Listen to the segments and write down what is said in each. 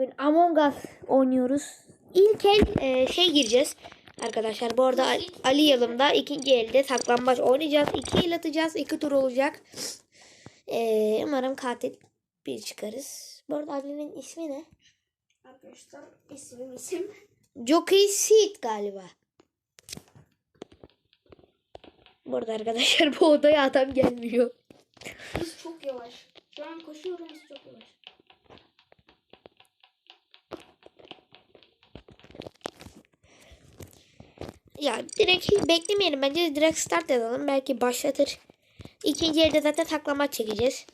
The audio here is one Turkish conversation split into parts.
Bugün Among Us oynuyoruz. İlk el e, şey gireceğiz. Arkadaşlar bu arada Ali, Ali yanımda ikinci elde saklambaç oynayacağız. İki el atacağız. iki tur olacak. E, umarım katil bir çıkarız. Bu arada Ali'nin ismi ne? Arkadaşlar isim isim. Jockey Seed galiba. Bu arada arkadaşlar bu odaya adam gelmiyor. Biz çok yavaş. Şu an koşuyoruz çok yavaş. Ya direkt beklemeyelim. Bence direkt start edelim. Belki başlatır. İkinci elde zaten saklamaç çekeceğiz.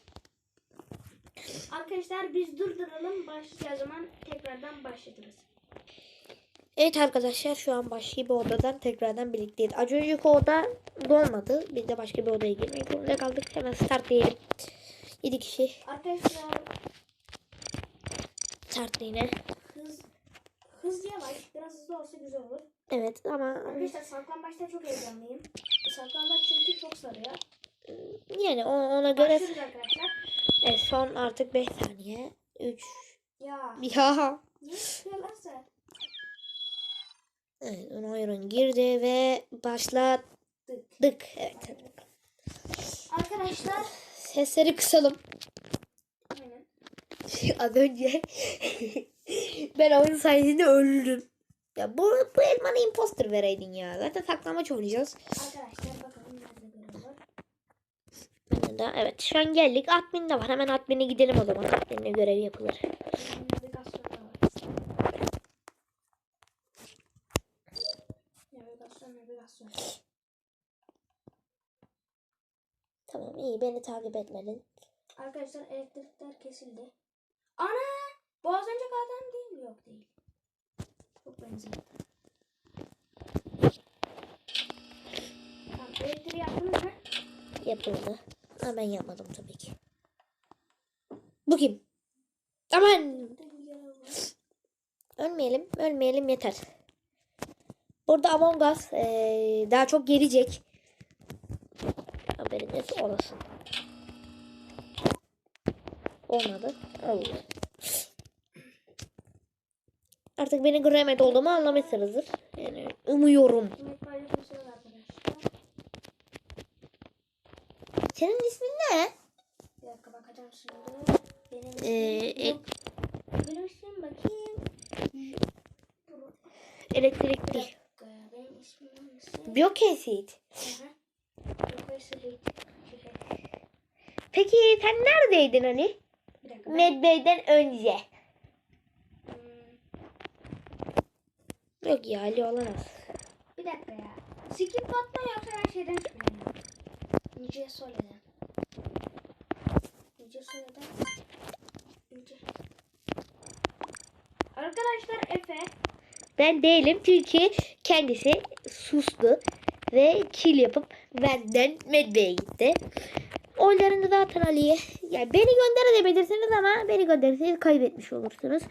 Arkadaşlar biz durduralım. Başlayacağı zaman tekrardan başlatırız. Evet arkadaşlar şu an başka bir odadan tekrardan birlikteyiz. Az önceki oda dolmadı. Biz de başka bir odaya girmek zorunda kaldık. Hemen start diyelim. 7 kişi Arkadaşlar start yine. hız hız yavaş. Biraz hızlı olsa güzel olur. Evet ama Arkadaşlar saklambaçta çok heyecanlıyım. Saklambaç çünkü çok sarıyor. yani o- ona göre Başlıyoruz arkadaşlar. evet, son artık 5 saniye. 3 Ya. ya. Niye çıkıyorlarsa? Evet oyun girdi ve başladık. Dık. Evet hadi bakalım. Arkadaşlar. Sesleri kısalım. Az önce ben oyun sayesinde öldüm. Ya bu, bu elmanı imposter vereydin ya. Zaten saklamaç oynayacağız. Arkadaşlar bakalım nerede de, evet şu an geldik. Admin de var. Hemen admin'e gidelim o zaman. Admin'le görev yapılır. Tamam iyi beni takip etmedin. Arkadaşlar elektrikler kesildi. Ana! Bu az önce adam değil mi? Yok değil. Çok benziyor. Tamam elektriği yaptınız mı? Yapıldı. Ama ben yapmadım tabii ki. Bu kim? Aman ölmeyelim. Ölmeyelim yeter. Burada Among Us eee, daha çok gelecek. Haberiniz olasın. Olmadı. Oldu. Artık beni göremedi olduğumu anlamışsınızdır. Yani umuyorum. Senin ismin ne? Bir dakika bakacağım şimdi. Benim Ee, ismim e- yok. Benim ismim bakayım. Elektrikli. Benim ismim hangisi? Peki sen neredeydin hani? Medbay'den önce. Yok ya Ali olamaz. Bir dakika ya. Skip batma yoksa her şeyden şüpheleniyorum. Nice Sole'den. Nice Sole'den. Nice. Arkadaşlar Efe. Ben değilim çünkü kendisi sustu ve kill yapıp benden Medbay'e gitti. Oylarını zaten Ali'ye. Yani beni gönderebilirsiniz ama beni gönderirseniz kaybetmiş olursunuz.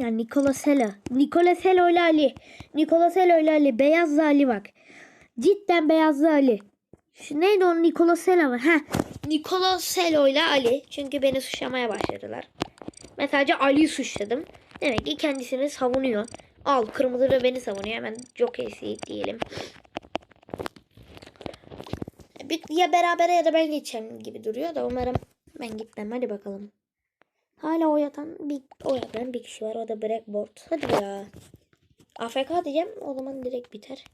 Yani Nikola Sela. Nikola Selo ile Ali. Nikola Selo ile Ali. Beyazlı Ali bak. Cidden beyazlı Ali. Şu neydi o Nikola Selo var. Ha. Nikola Selo ile Ali. Çünkü beni suçlamaya başladılar. Ben sadece Ali'yi suçladım. Demek ki kendisini savunuyor. Al kırmızı da beni savunuyor. Hemen Joker'si diyelim. Ya beraber ya da ben geçeceğim gibi duruyor da umarım ben gitmem. Hadi bakalım. Hala o yatan bir o yatan bir kişi var. O da Blackboard. Hadi ya. AFK diyeceğim. O zaman direkt biter.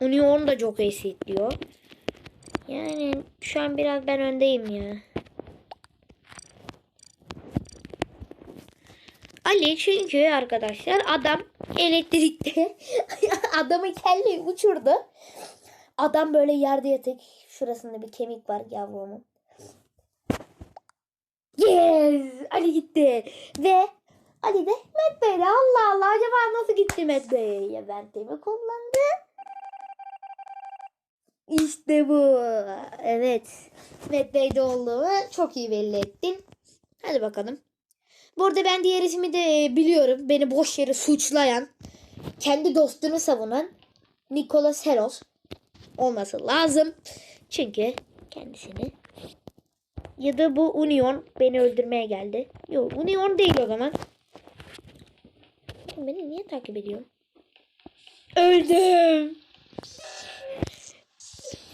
Union da çok esit diyor. Yani şu an biraz ben öndeyim ya. Ali çünkü arkadaşlar adam elektrikte adamı kelleyi uçurdu. Adam böyle yerde yatık. Şurasında bir kemik var yavrumun. Yes! Ali gitti. Ve Ali de Met Bey'le Allah Allah acaba nasıl gitti Met Bey'e? Ben mi kullandı? İşte bu. Evet. Met Bey'de olduğumu çok iyi belli ettin. Hadi bakalım. Burada ben diğer ismi de biliyorum. Beni boş yere suçlayan, kendi dostunu savunan Nikola Seros olması lazım. Çünkü kendisini Ya da bu Union beni öldürmeye geldi. Yok Union değil o zaman. Beni niye takip ediyor? Öldüm.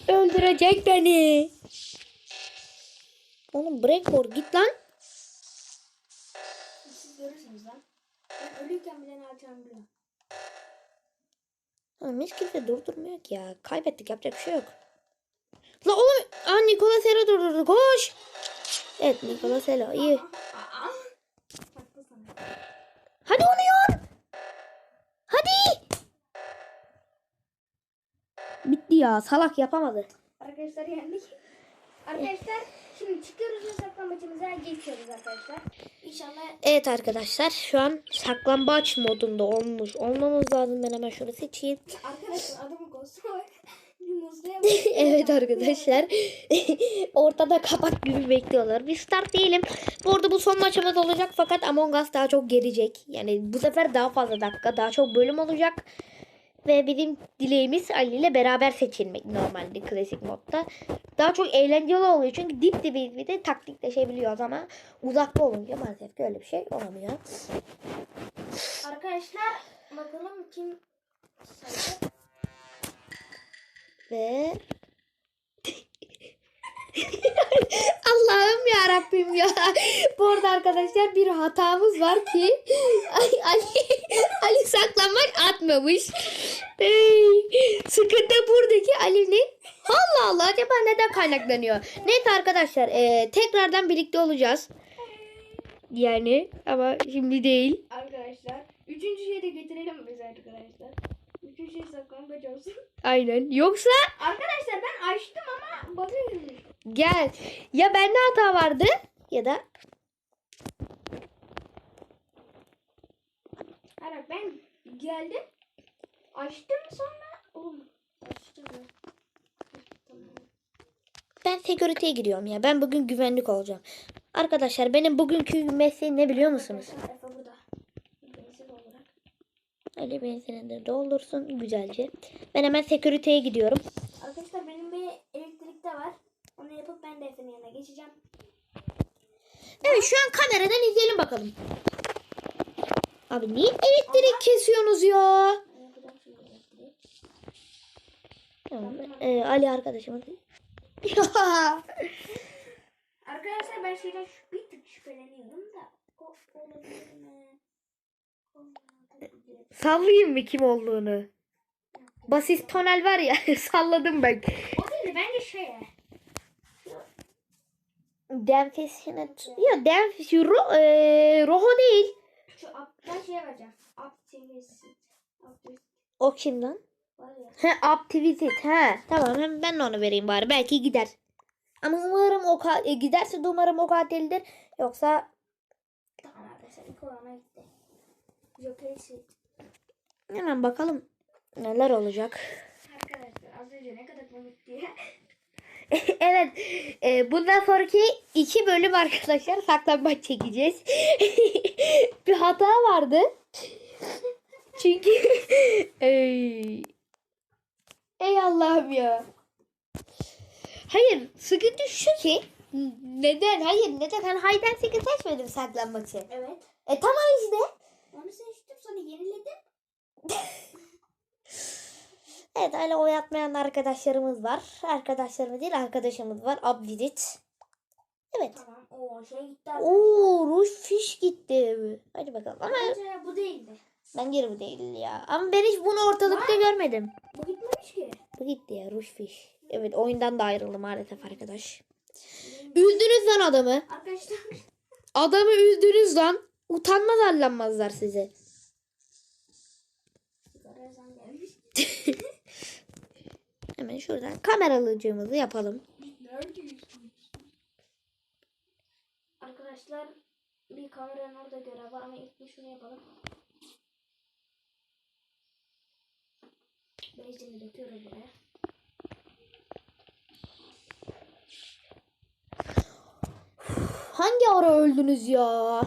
Öldürecek beni. Oğlum Breakboard git lan. Siz görürsünüz lan. Ben ölüyken bile ne yapacağımı biliyorum. Oğlum hiç kimse durdurmuyor ki ya. Kaybettik yapacak bir şey yok. La oğlum. Aa Nikola Sera durdurdu. Koş. Evet Nikola Sera iyi. Hadi Union. Hadi. Bitti ya. Salak yapamadı. Arkadaşlar yendik. Arkadaşlar şimdi çıkıyoruz ve saklamacımıza geçiyoruz arkadaşlar. İnşallah Evet arkadaşlar şu an saklambaç modunda olmuş. Olmamız lazım. Ben hemen şunu seçeyim. arkadaşlar adamı. Muzluya evet arkadaşlar. Ortada kapak gibi bekliyorlar. Bir start diyelim. Bu arada bu son maçımız olacak fakat Among Us daha çok gelecek. Yani bu sefer daha fazla dakika, daha çok bölüm olacak. Ve bizim dileğimiz Ali ile beraber seçilmek normalde klasik modda. Daha çok eğlenceli oluyor. Çünkü dip dibe bir de taktikleşebiliyoruz ama uzakta olunca maalesef ki öyle bir şey olamıyor. Arkadaşlar bakalım kim sayacak. Ve Allah'ım ya Rabbim ya. Bu arada arkadaşlar bir hatamız var ki Ali, Ali, Ali saklanmak atmamış. Ey, sıkıntı buradaki Ali'nin Allah Allah acaba neden kaynaklanıyor? Neyse arkadaşlar e, tekrardan birlikte olacağız. Yani ama şimdi değil. Arkadaşlar üçüncü şeyi de getirelim biz arkadaşlar. Üçüncü şey saklambaç olsun. Aynen. Yoksa Arkadaşlar ben açtım ama bakıyorum. Gel. Ya bende hata vardı ya da Hayır ben geldim. Açtım sonra. Oğlum açtım ya. Tamam. ben security'ye giriyorum ya. Ben bugün güvenlik olacağım. Arkadaşlar benim bugünkü mesleğim ne biliyor musunuz? Arkadaşlar Efe burada. Benzin olarak. Ali benzini de doldursun güzelce. Ben hemen security'ye gidiyorum. Arkadaşlar benim bir elektrikte var. Onu yapıp ben de Efe'nin yanına geçeceğim. Evet şu an kameradan izleyelim bakalım. Abi niye elektrik kesiyorsunuz ya? Elektriği. Tamam, ee, Ali arkadaşımız. Arkadaşlar ben şeyden bir tık şüpheleniyorum da. O olabilir mi? Olmayabilir. Sallayayım mı kim olduğunu? Basis tonel var ya salladım ben. O değil bence şey ya. Denfisine... Ya Denfis... Ro, e, Roho değil. Şu ben şeye vereceğim. Optimist. Optimist O kim lan? He Optivisit. He tamam hem ben de onu vereyim bari. Belki gider. Ama umarım o e, giderse de umarım o katildir. Yoksa Tamam arkadaşlar ilk olana gitti. Joker şey. hemen bakalım neler olacak. Arkadaşlar az önce ne kadar komik diye. evet. E, bundan sonraki iki bölüm arkadaşlar saklambaç çekeceğiz. bir hata vardı. Çünkü ey, ey Allah'ım ya. Hayır sıkıntı şu ki neden hayır neden hani hayden sekiz seçmedim saklambaçı. Evet. E tamam işte. Onu seçtim sonra yeniledim. Evet öyle oy atmayan arkadaşlarımız var. Arkadaşlarımız değil arkadaşımız var. Abvidit. Evet. Tamam. O şey gitti. Oo ruj fiş gitti. Hadi bakalım. Ama Bence bu değildi. bence bu değil ya. Ama ben hiç bunu ortalıkta görmedim. Bu gitmemiş ki. Bu gitti ya ruj fiş. Evet oyundan da ayrıldı maalesef arkadaş. Üzdünüz lan adamı. Arkadaşlar Adamı üzdünüz lan. Utanmaz arlanmazlar size. Hemen şuradan kameralıcığımızı yapalım. Arkadaşlar bir kameranın orada görev var ama ilk bir şunu yapalım. Benzini döküyoruz buraya. Hangi ara öldünüz ya?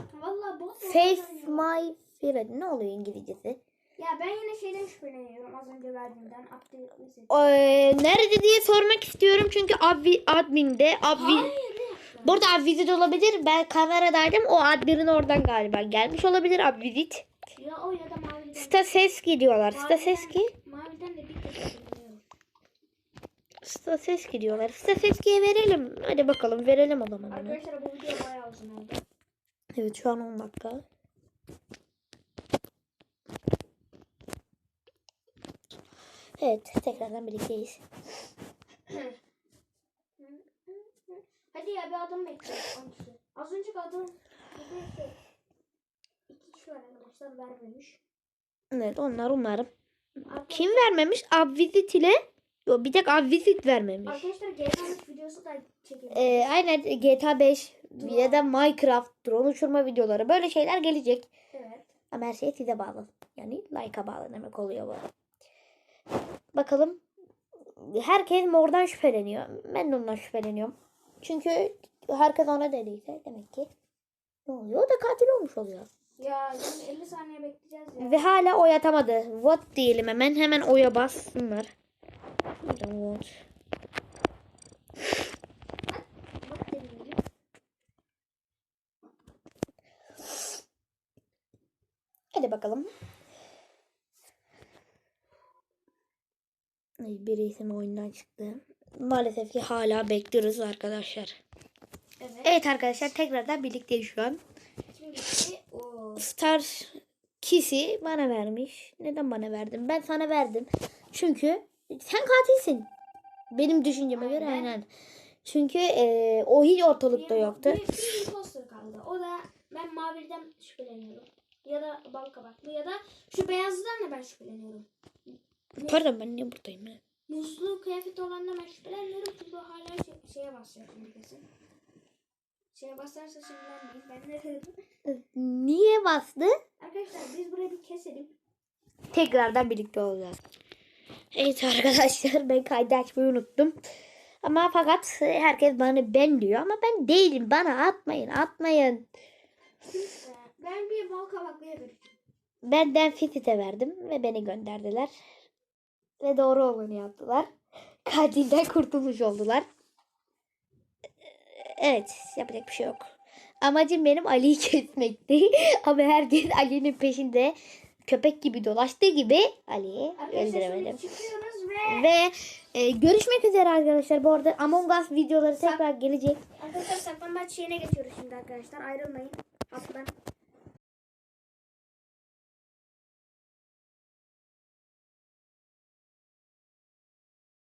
Face my fear. Ne oluyor İngilizcesi? Ya ben yine şeyden şüpheleniyorum az önce verdiğimden. Ee, nerede diye sormak istiyorum çünkü abi, adminde abi Hayır Abvizit olabilir. Ben kameradaydım. O adların oradan galiba gelmiş olabilir Abvizit. Ya o ya da maviden. Staseski diyorlar. Staseski. Maviden de bir kez. Staseski diyorlar. Staseski'ye verelim. Hadi bakalım verelim o zaman. Arkadaşlar bu video bayağı uzun oldu. Evet şu an 10 dakika. Evet tekrardan birlikteyiz. Hadi ya bir. 10 kişi. Az önceki bekle. İki kişi var arkadaşlar vermemiş. Evet onlar umarım. Kim vermemiş? Abvizit ile Yo, bir tek Abvizit vermemiş. arkadaşlar GTA videosu da çekelim. Ee, aynen GTA 5 ya da Minecraft drone uçurma videoları böyle şeyler gelecek. Evet. Ama her şey size bağlı. Yani like'a bağlı demek oluyor bu. Bakalım. Herkes mordan şüpheleniyor. Ben de ondan şüpheleniyorum. Çünkü herkes ona dediyse demek ki ne oluyor? O da katil olmuş oluyor. Ya şimdi 50 saniye bekleyeceğiz ya. Ve hala oy atamadı. Vote diyelim hemen. Hemen oya bassınlar. Vote. Bak deneyelim. Hadi bakalım. Bir isim oyundan çıktı. Maalesef ki hala bekliyoruz arkadaşlar. Evet. Evet arkadaşlar tekrardan birlikteyiz şu an. Star Kiss'i bana vermiş. Neden bana verdin? Ben sana verdim. Çünkü sen katilsin. Benim düşünceme göre Aynen. aynen. Çünkü e, o hiç ortalıkta Bir- yoktu. Bir, bir imposter kaldı. O da ben maviden şüpheleniyorum. Ya da bal kabaklı ya da şu beyazlıdan da ben şüpheleniyorum. Pardon ben niye buradayım ya? Muzlu kıyafet olandan ben şüpheleniyorum çünkü hala şey, şeye basacak şimdi kesin. Şeye basarsa sinirlenmeyin. Ben ne dedim? Niye bastı? Arkadaşlar biz burayı bir keselim. Tekrardan birlikte olacağız. Evet arkadaşlar ben kaydı açmayı unuttum. Ama fakat herkes bana ben diyor ama ben değilim. Bana atmayın atmayın. Ben bir bal kabaklıya vereceğim. Benden Fitit'e verdim ve beni gönderdiler. Ve doğru olanı yaptılar. Katilden kurtulmuş oldular. Evet yapacak bir şey yok. Amacım benim Ali'yi kesmekti. Ama herkes Ali'nin peşinde köpek gibi dolaştığı gibi Ali'yi çıkıyoruz ve Ve e, görüşmek üzere arkadaşlar. Bu arada Among Us videoları tekrar gelecek. arkadaşlar saklambaç şeyine geçiyoruz şimdi arkadaşlar. Ayrılmayın. Hattan.